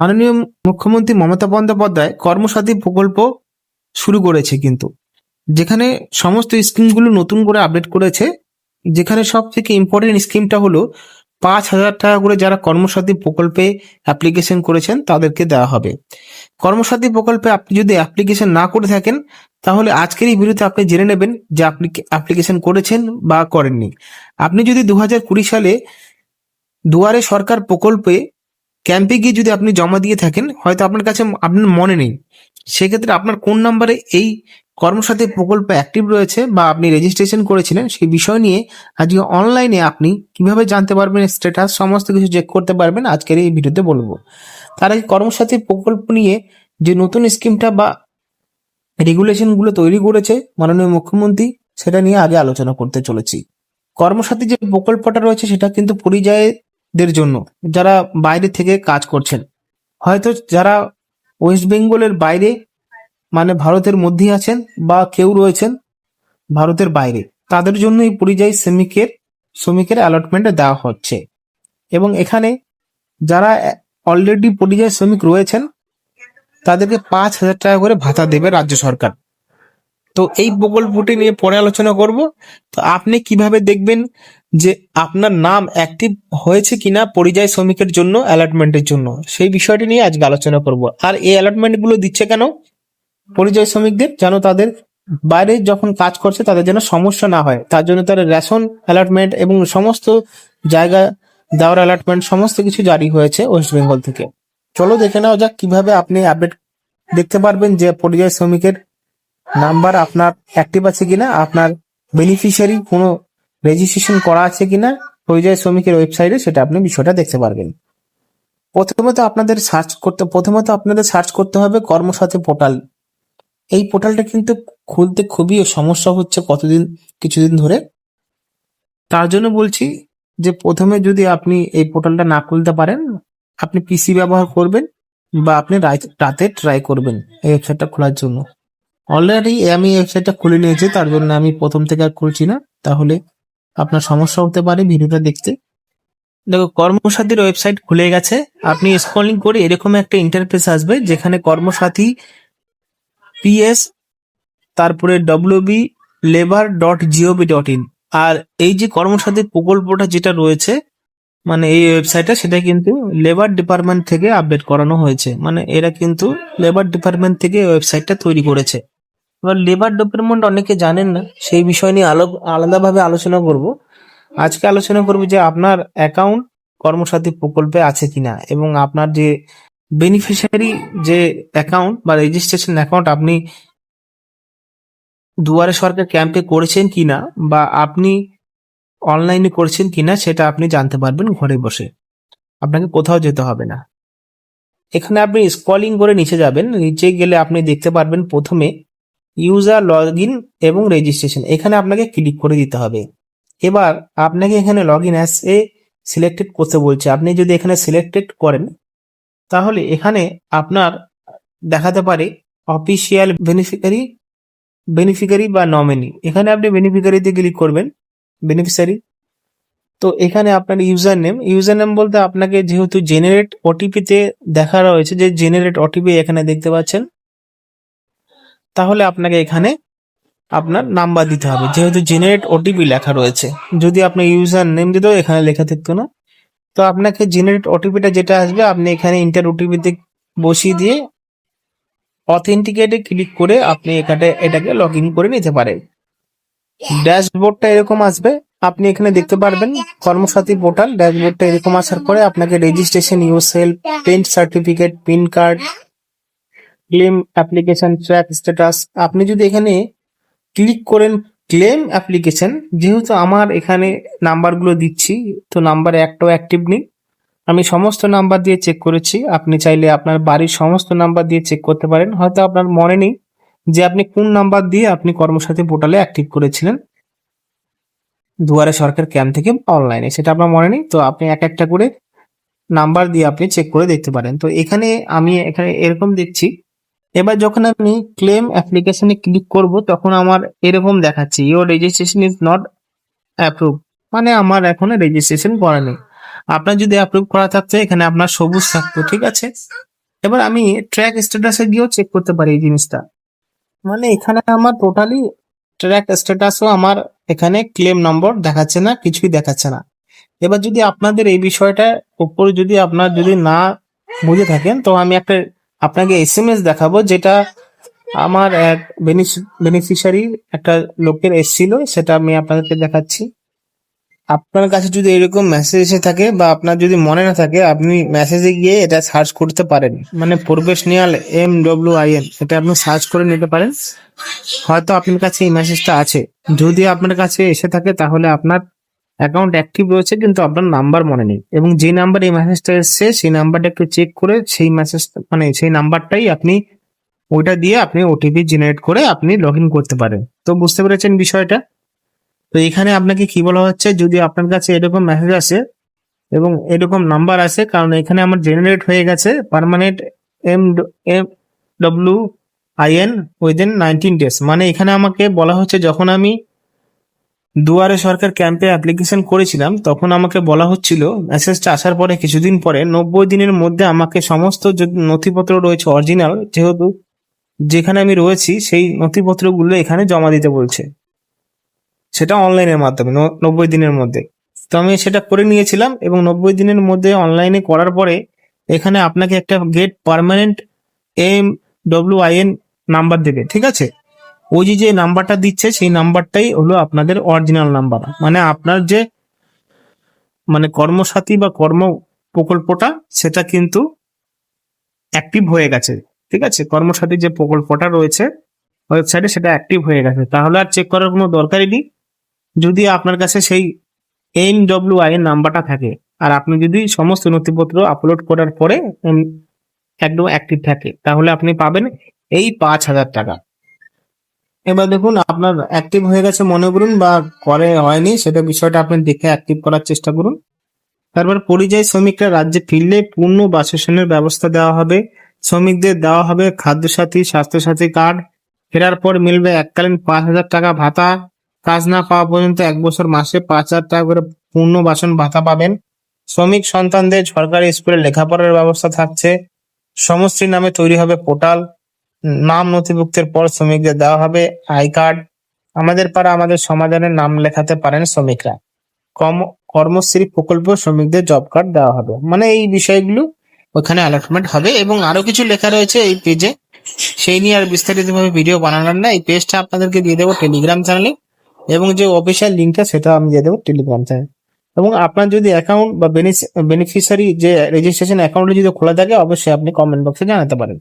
মাননীয় মুখ্যমন্ত্রী মমতা বন্দ্যোপাধ্যায় কর্মসাথী প্রকল্প শুরু করেছে কিন্তু। যেখানে সমস্ত স্কিমগুলো নতুন করে আপডেট করেছে, যেখানে সব থেকে ইম্পর্টেন্ট স্কিমটা হলো পাঁচ হাজার টাকা করে যারা কর্মসাথী প্রকল্পে অ্যাপ্লিকেশন করেছেন তাদেরকে দেওয়া হবে। কর্মসাথী প্রকল্পে আপনি যদি অ্যাপ্লিকেশন না করে থাকেন, তাহলে আজকের এই ভিডিওতে আপনি জেনে নেবেন যে আপনি অ্যাপ্লিকেশন করেছেন বা করেননি। আপনি যদি দু হাজার কুড়ি সালে দুয়ারে সরকার প্রকল্পে ক্যাম্পে গিয়ে যদি আপনি জমা দিয়ে থাকেন, হয়তো আপনার কাছে আপনার মনে নেই। সেক্ষেত্রে আপনার কোন নাম্বারে এই কর্মসাথী প্রকল্প অ্যাক্টিভ রয়েছে বা আপনি রেজিস্ট্রেশন করেছিলেন, সেই বিষয় নিয়ে আজকে অনলাইনে আপনি কীভাবে জানতে পারবেন স্ট্যাটাস সমস্ত কিছু চেক করতে পারবেন, আজকের এই ভিডিওতে বলব। তার আগে কর্মসাথী প্রকল্প নিয়ে যে নতুন স্কিমটা বা রেগুলেশনগুলো তৈরি করেছে মাননীয় মুখ্যমন্ত্রী, সেটা নিয়ে আগে আলোচনা করতে চলেছি। কর্মসাথী যে প্রকল্পটা রয়েছে, সেটা কিন্তু পরিযায়ীদের জন্য, যারা বাইরে থেকে কাজ করছেন। হয়তো যারা ওয়েস্ট বেঙ্গলের বাইরে মানে ভারতের মধ্যেই আছেন বা কেউ রয়েছেন ভারতের বাইরে, তাদের জন্য এই পরিযায়ী শ্রমিকের শ্রমিকের অ্যালটমেন্ট দেওয়া হচ্ছে। এবং এখানে যারা অলরেডি পরিযায়ী শ্রমিক রয়েছেন, তাদেরকে পাঁচ হাজার টাকা করে ভাতা দেবে রাজ্য সরকার। তো এই প্রকল্পটি নিয়ে পরে আলোচনা করব। তো আপনি কীভাবে দেখবেন যে আপনার নাম অ্যাক্টিভ হয়েছে কিনা পরিযায়ী শ্রমিকের জন্য অ্যালটমেন্টের জন্য? সেই বিষয়টি নিয়ে আজকে আলোচনা করব। আর এই অ্যালটমেন্টগুলো দিচ্ছে কেন? পরিযায়ী শ্রমিকদের যেন তাদের বাইরে যখন কাজ করছে তাদের যেন সমস্যা না হয়। তার জন্য তার রেশন অ্যালটমেন্ট এবং সমস্ত জায়গা দেওয়ার অ্যালটমেন্ট সমস্ত কিছু জারি হয়েছে ওয়েস্ট বেঙ্গল থেকে। চলো দেখে নেওয়া যাক কীভাবে আপনি আপডেট দেখতে পারবেন যে পরিযায়ী শ্রমিকের নাম্বার আপনার অ্যাক্টিভ আছে কিনা, আপনার বেনিফিশিয়ারি কোনো রেজিস্ট্রেশন করা আছে কিনা, পরিযায়ী শ্রমিকের ওয়েবসাইটে সেটা আপনি বিষয়টা দেখতে পারবেন। প্রথমত আপনাদের সার্চ করতে, প্রথমত আপনাদের সার্চ করতে হবে কর্মসাথী পোর্টাল এই পোর্টালটা কিন্তু খুলতে খুবই সমস্যা হচ্ছে কতদিন, কিছুদিন ধরে। তার জন্য বলছি যে প্রথমে যদি আপনি এই পোর্টালটা না খুলতে পারেন, আপনি পিসি ব্যবহার করবেন বা আপনি রাত- ট্রাই করবেন এই ওয়েবসাইটটা খোলার জন্য। অলরেডি আমি ওয়েবসাইটটা খুলে নিয়েছি, তার জন্য আমি প্রথম থেকে আর খুলছি না। তাহলে আপনার সমস্যা হতে পারে ভিডিওটা দেখতে। দেখো, কর্মসাথীর ওয়েবসাইট খুলে গেছে। আপনি স্ক্রলিং করে এরকম একটা ইন্টারফেস আসবে, যেখানে কর্মসাথী পিএস তারপরে ডব্লিউবি লেবার ডট জিওবি ডট ইন আর এই যে কর্মসাথী প্রকল্পটা যেটা রয়েছে মানে এই ওয়েবসাইটটা সেটা কিন্তু লেবার ডিপার্টমেন্ট থেকে আপডেট করানো হয়েছে। মানে এরা কিন্তু লেবার ডিপার্টমেন্ট থেকে ওয়েবসাইটটা তৈরি করেছে। এবার লেবার ডেভেলপমেন্ট অনেকে জানেন না, সেই বিষয় নিয়ে আলো আলাদাভাবে আলোচনা করব। আজকে আলোচনা করব যে আপনার অ্যাকাউন্ট কর্মসাথী প্রকল্পে আছে কিনা এবং আপনার যে বেনিফিশিয়ারি যে অ্যাকাউন্ট বা রেজিস্ট্রেশন অ্যাকাউন্ট আপনি দুয়ারে সরকার ক্যাম্পে করেছেন কিনা বা আপনি অনলাইনে করেছেন কিনা সেটা আপনি জানতে পারবেন ঘরে বসে। আপনাকে কোথাও যেতে হবে না। এখানে আপনি স্ক্রলিং করে নিচে যাবেন, নিচে গেলে আপনি দেখতে পারবেন প্রথমে ইউজার লগ ইন এবং রেজিস্ট্রেশন এখানে আপনাকে ক্লিক করে দিতে হবে। এবার আপনাকে এখানে log in as a selected করতে বলছে। আপনি যদি এখানে সিলেক্টেড করেন, তাহলে এখানে আপনার দেখাতে পারে অফিসিয়াল বেনিফিকারি বেনিফিকারি বা নমিনি এখানে আপনি বেনিফিকারিতে ক্লিক করবেন বেনিফিসারি তো এখানে আপনার ইউজার নেম ইউজার নেম বলতে আপনাকে যেহেতু জেনারেট ওটিপিতে দেখা রয়েছে, যে জেনারেট ওটিপি এখানে দেখতে পাচ্ছেন। তাহলে আপনাকে এখানে আপনার নাম্বার দিতে হবে। যেহেতু জেনারেট ওটিপি লেখা রয়েছে। যদি আপনি ইউজার নেম দিতেও এখানে লেখা থাকতো না। তো আপনাকে জেনারেট ওটিপিটা যেটা আসবে, আপনি এখানে ইন্টার ওটিপিতে বসিয়ে দিয়ে অথেন্টিকেটে ক্লিক করে আপনি এখানে এটাকে লগ ইন করে নিতে পারেন। ড্যাশবোর্ডটা এরকম আসবে। আপনি এখানে দেখতে পারবেন কর্মসাথী পোর্টাল ড্যাশবোর্ডটা এরকম আসার পরে আপনাকে registration yourself print certificate pin card claim application track status আপনি যদি এখানে ক্লিক করেন ক্লেম অ্যাপ্লিকেশন যেহেতু আমার এখানে নাম্বারগুলো দিচ্ছি, তো নাম্বার একটাও অ্যাক্টিভ নেই। আমি সমস্ত নাম্বার দিয়ে চেক করেছি, আপনি চাইলে আপনার বাড়ির সমস্ত নাম্বার দিয়ে চেক করতে পারেন। হয়তো আপনার মনে নেই যে আপনি কোন নাম্বার দিয়ে আপনি কর্মসাথী পোর্টালে অ্যাক্টিভ করেছিলেন। দুয়ারে সরকার ক্যাম্প থেকে অনলাইনে সেটা আপনার মনে নেই, তো আপনি এক একটা করে নাম্বার দিয়ে আপনি চেক করে দেখতে পারেন। তো এখানে আমি এখানে এরকম দেখছি এবার যখন আমি ক্লেম অ্যাপ্লিকেশনে ক্লিক করব, তখন আমার এরকম দেখাচ্ছে your registration is not approve মানে আমার এখনও রেজিস্ট্রেশন করা নেই। আপনার যদি অ্যাপ্রুভ করা থাকতো, এখানে আপনার সবুজ থাকতো, ঠিক আছে? এবার আমি ট্র্যাক স্ট্যাটাসে গিয়েও চেক করতে পারি এই জিনিসটা। মানে এখানে আমার টোটালি ট্র্যাক স্ট্যাটাসও আমার এখানে ক্লেম নম্বর দেখাচ্ছে না, কিছুই দেখাচ্ছে না। এবার যদি আপনাদের এই বিষয়টা উপরে যদি আপনার যদি না বুঝে থাকেন, তো আমি একটা আপনাকে এস এম এস দেখাবো যেটা আমার এক বেনিফিশিয়ারি একটা লোকের এসেছিল, সেটা আমি আপনাদেরকে দেখাচ্ছি। আপনার কাছে যদি এরকম মেসেজ এসে থাকে বা আপনার যদি মনে না থাকে, আপনি মেসেজে গিয়ে এটা সার্চ করতে পারেন। মানে professional M W I N এটা আপনি সার্চ করে নিতে পারেন। হয়তো আপনার কাছে এই মেসেজটা আছে। যদি আপনার কাছে এসে থাকে, তাহলে আপনার অ্যাকাউন্ট অ্যাক্টিভ রয়েছে, কিন্তু আপনার নাম্বার মনে নেই। এবং যে নাম্বার এই মেসেজটা এসছে, সেই নাম্বারটা একটু চেক করে সেই মেসেজ মানে সেই নাম্বারটাই আপনি ওইটা দিয়ে আপনি ওটিপি জেনারেট করে আপনি লগ ইন করতে পারেন। তো বুঝতে পেরেছেন বিষয়টা? তো এখানে আপনাকে কি বলা হচ্ছে, যদি আপনার কাছে এরকম মেসেজ আসে এবং এরকম নাম্বার আসে, কারণ এখানে আমার জেনারেট হয়ে গেছে permanent M M W IN within nineteen days মানে এখানে আমাকে বলা হচ্ছে, যখন আমি দুয়ারে সরকার ক্যাম্পে অ্যাপ্লিকেশন করেছিলাম, তখন আমাকে বলা হচ্ছিল মেসেজটা আসার পরে কিছুদিন পরে, নব্বই দিনের মধ্যে আমাকে সমস্ত নথিপত্র রয়েছে অরিজিনাল যেহেতু যেখানে আমি রয়েছি, সেই নথিপত্রগুলো এখানে জমা দিতে বলছে। সেটা অনলাইনের মাধ্যমে নব্বই দিনের মধ্যে। তো আমি সেটা করে নিয়েছিলাম এবং নব্বই দিনের মধ্যে অনলাইনে করার পরে, এখানে আপনাকে একটা get permanent M W I N number দেবে, ঠিক আছে? ওই যে যে নাম্বারটা দিচ্ছে, সেই নাম্বারটাই হলো আপনাদের অরিজিনাল নাম্বার মানে আপনার যে মানে কর্মসাথী বা কর্ম প্রকল্পটা, সেটা কিন্তু অ্যাক্টিভ হয়ে গেছে। ঠিক আছে? কর্মসাথী যে প্রকল্পটা রয়েছে ওয়েবসাইটে সেটা অ্যাক্টিভ হয়ে গেছে। তাহলে আর চেক করার কোনো দরকারই নেই। যদি আপনার কাছে সেই এন ডব্লিউ আই এর নাম্বারটা থাকে, আর আপনি যদি সমস্ত নথিপত্র আপলোড করার পরে একদম অ্যাক্টিভ থাকে, তাহলে আপনি পাবেন এই পাঁচ হাজার টাকা। এবার দেখুন, আপনার অ্যাক্টিভ হয়ে গেছে মনে করুন বা করে হয়নি, সেটা বিষয়টা আপনি দেখে অ্যাক্টিভ করার চেষ্টা করুন। তারপর পরিযায়ী শ্রমিকরা রাজ্যে ফিরলে পূর্ণ বাসস্থানের ব্যবস্থা দেওয়া হবে। শ্রমিকদের দেওয়া হবে খাদ্যসাথী, স্বাস্থ্যসাথী কার্ড। ফেরার পর মিলবে এককালীন পাঁচ হাজার টাকা ভাতা। কাজ না পাওয়া পর্যন্ত এক বছর মাসে পাঁচ হাজার টাকা করে পূর্ণ বাসন ভাতা পাবেন। শ্রমিক সন্তানদের সরকারি স্কুলে লেখাপড়ার ব্যবস্থা থাকছে। সমষ্টির নামে তৈরি হবে পোর্টাল। নাম নথিভুক্তের পর শ্রমিকদের দেওয়া হবে আই কার্ড। আমাদের পাড়া আমাদের সমাধানের নাম লেখাতে পারেন শ্রমিকরা। কর্ম, কর্মশ্রী প্রকল্প শ্রমিকদের জব কার্ড দেওয়া হবে। মানে এই বিষয়গুলো ওখানে অ্যালটমেন্ট হবে এবং আরও কিছু লেখা রয়েছে এই পেজে সেই নিয়ে আর বিস্তারিত ভাবে ভিডিও বানানোর না। এই পেজটা আপনাদেরকে দিয়ে দেবো টেলিগ্রাম চ্যানেলে এবং যে অফিসিয়াল লিঙ্কটা সেটা আমি দিয়ে দেবো টেলিগ্রাম চ্যানেল এবং আপনার যদি অ্যাকাউন্ট বা বেনিফিশিয়ারি যে রেজিস্ট্রেশন অ্যাকাউন্টে যদি খোলা থাকে, অবশ্যই আপনি কমেন্ট বক্সে জানাতে পারেন।